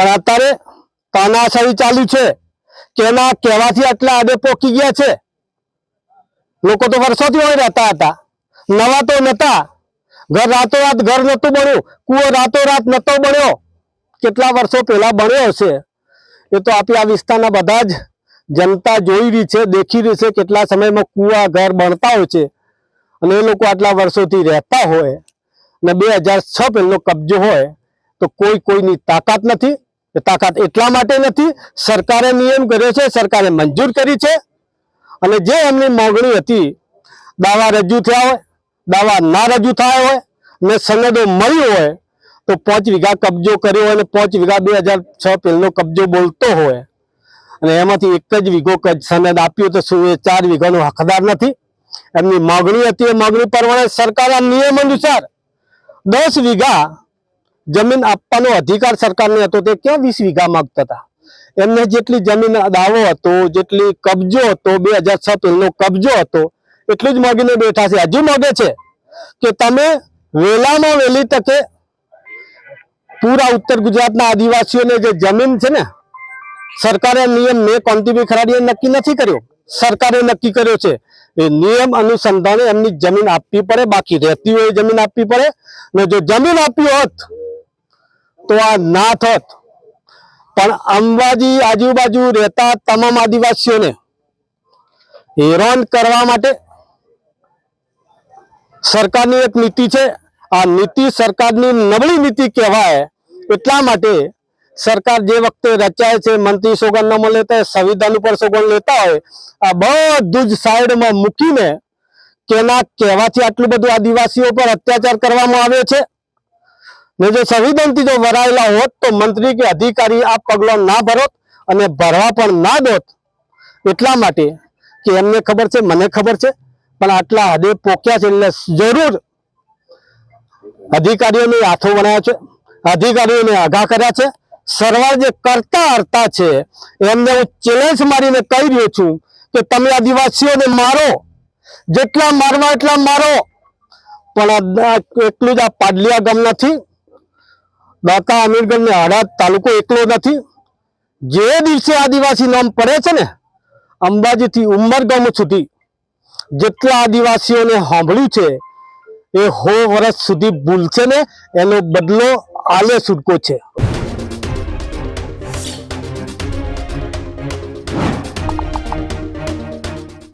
પણ અત્યારે તાનાશાહી ચાલુ છે કે એના કહેવાથી આટલા આડે પોકી ગયા છે? લોકો તો વર્ષોથી હોય રહેતા હતા. નવા તો નતા. ઘર રાતોરાત ઘર નહોતું બન્યું. કુવો રાતોરાત નહોતો બન્યો. કેટલા વર્ષો પહેલા બન્યો હશે? એ તો આપી આ વિસ્તારના બધા જ જનતા જોઈ રહી છે, દેખી રહી છે કેટલા સમયમાં કુવા ઘર બનતા હોય છે. અને એ લોકો આટલા વર્ષોથી રહેતા હોય. ને બે હજાર છ પહેલો કબજો હોય તો કોઈ કોઈની તાકાત નથી. તાકાત એટલા માટે નથી, સરકારે નિયમ કર્યો છે, સરકારે મંજૂર કરી છે. અને જે એમની માંગણી હતી, દાવા રજૂ થયા હોય, દાવા ના રજૂ થયા હોય, ને સનદો મળી હોય, તો પાંચ વીઘા કબજો કર્યો હોય અને પાંચ વીઘા બે હજાર છ પહેલો કબજો બોલતો હોય. અને એમાંથી એક જ વીઘો સનદ આપ્યો તો શું એ ચાર વીઘાનો હકદાર નથી. એમની માગણી હતી, એ માગણી પ્રમાણે સરકાર આ નિયમ અનુસાર દસ વીઘા જમીન આપવાનો અધિકાર સરકારને હતો તે ક્યાં વીસ વીઘા માગતા હતા? એમને જેટલી જમીન દાવો હતો, જેટલી કબજો હતો, બે હજાર છ પહેલો કબજો હતો, એટલું જ માગીને બેઠા છે. હજુ માગે છે કે તમે વહેલામાં વહેલી તકે પૂરા ઉત્તર ગુજરાતના આદિવાસીઓને જે જમીન છે ને, સરકારે નિયમ મેં કોંતીબી ખરાડીએ નક્કી નથી કર્યો. સરકારે નક્કી કર્યો છે એ નિયમ અનુસંધાને એમની જમીન આપવી પડે, બાકી રહેતી હોય જમીન આપવી પડે. ને જો જમીન આપી હોત તો આ ના થત. પણ અંબાજી આજુબાજુ રહેતા તમામ આદિવાસીઓને હેરાન કરવા માટે સરકારની એક નીતિ છે. આ નીતિ સરકારની નબળી નીતિ કહેવાય એટલા માટે સરકાર જે વખતે રચાય છે, મંત્રી સોગંદનામું લેતા હોય સંવિધાન ઉપર સોગંદ લેતા હોય. આ બધું જ સાઈડમાં મૂકીને કેના કહેવાથી આટલું બધું આદિવાસીઓ પર અત્યાચાર કરવામાં આવે છે. ને જો સંવિધાનથી જો વરાયેલા હોત તો મંત્રી કે અધિકારી આ પગલો ના ભરોત અને ભરવા પણ ના દોત. એટલા માટે કે એમને ખબર છે, મને ખબર છે, પણ આટલા હદે પોક્યા છે એટલે જરૂર અધિકારીઓને હાથો વણાયા છે, અધિકારીઓને આઘા કર્યા છે સરવાર જે કરતા હરતા છે, એમને હું ચેલેન્જ મારીને કહી રહ્યો છું કે તમે આદિવાસીઓને મારો, જેટલા મારવા એટલા મારો. પણ એટલું જ આ પાડલિયા ગામ નથી દાતા અમીરગઢ ને હળાદ તાલુકો એકલો નથી. જે દિવસે આદિવાસી નામ પડે છે ને, અંબાજીથી ઉમરગામ સુધી જેટલા આદિવાસીઓને સાંભળ્યું છે, એ હો વર્ષ સુધી ભૂલશે ને, એનો બદલો આલે છૂટકો છે.